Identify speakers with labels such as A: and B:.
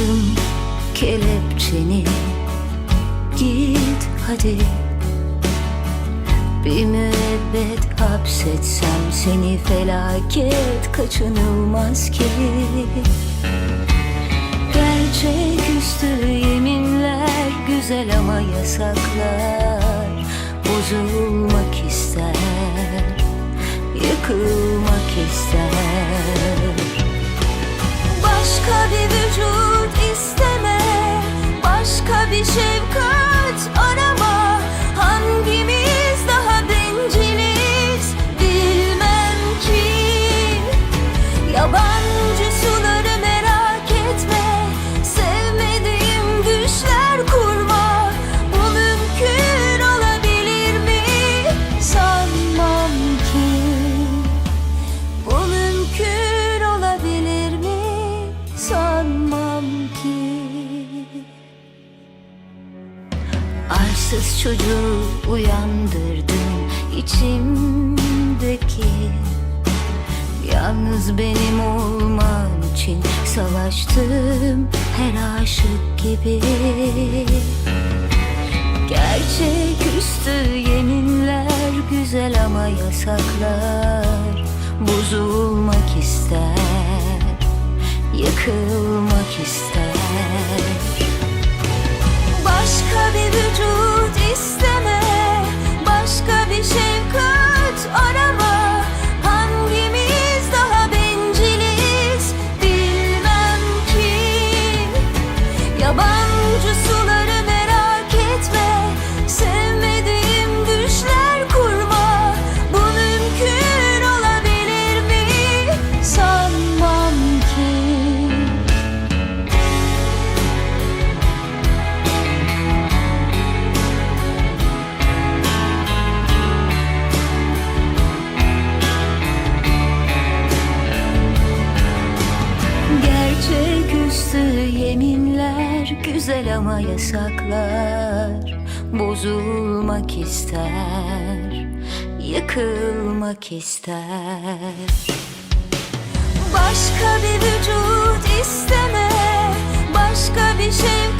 A: Açtım kelepçeni. Git hadi. Bir müebbet hapsetsem seni felaket kaçınılmaz ki. Gerçeküstü yeminler güzel ama yasaklar Bozulmak ister, yıkılmak ister Arsız çocuğu uyandırdın içimdeki. Yalnız benim olmam için savaştım her aşık gibi. Gerçeküstü yeminler güzel ama yasaklar Bozulmak ister, yıkılmak yeminler güzel ama yasaklar. Bozulmak ister, yıkılmak ister. Başka bir vücut isteme Başka bir arama